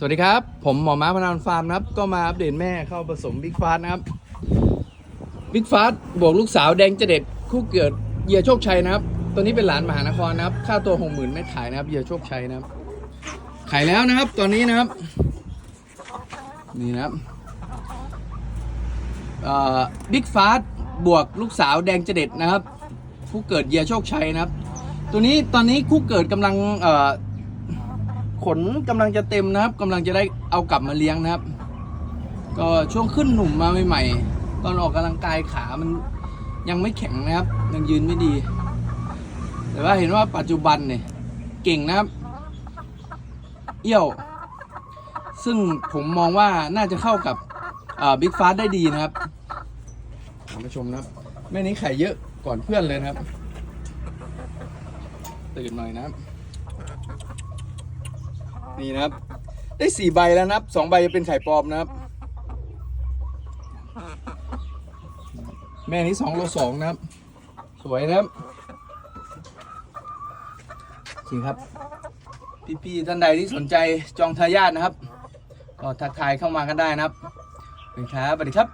สวัสดีครับ ผมหมอม้าพนันฟาร์มนะครับ ก็มาอัปเดตแม่เข้าผสมบิ๊กฟาสนะครับบิ๊กฟาสบวกลูกสาวแดงเจเด็ดคู่เกิดเหยื่อโชคชัยนะครับ ตัวนี้เป็นหลานมหานครนะครับ ค่าตัวหกหมื่นไม่ขายนะครับเหยื่อโชคชัยนะครับ ขายแล้วนะครับตอนนี้นะครับ นี่นะครับบิ๊กฟาสบวกลูกสาวแดงเจเด็ดนะครับ คู่เกิดเหยื่อโชคชัยนะครับ ตัวนี้ตอนนี้คู่เกิดกำลังเอ่อ ขนกำลังจะเต็มนะครับกำลังจะได้เอากลับมาเลี้ยงนะครับ ก็ช่วงขึ้นหนุ่มมาใหม่ๆตอนออกกำลังกายขามันยังไม่แข็งนะครับ ยังยืนไม่ดี แต่ว่าเห็นว่าปัจจุบันเนี่ยเก่งนะครับ เอี้ยว ซึ่งผมมองว่าน่าจะเข้ากับบิ๊กฟาสได้ดีนะครับท่านผู้ชมนะครับ แม่นี้ไข่เยอะก่อนเพื่อนเลยนะครับ ตื่นหน่อยนะครับ นี่นะครับ ได้สี่ใบแล้วนะครับสองใบจะเป็นไข่ปลอมนะครับ แม่นี้สองโลสองนะครับ สวยนะครับจริงครับ พี่ๆท่านใดที่สนใจจองทายาทนะครับ ก็ทักทายเข้ามากันได้นะครับขอบคุณครับสวัสดีครับ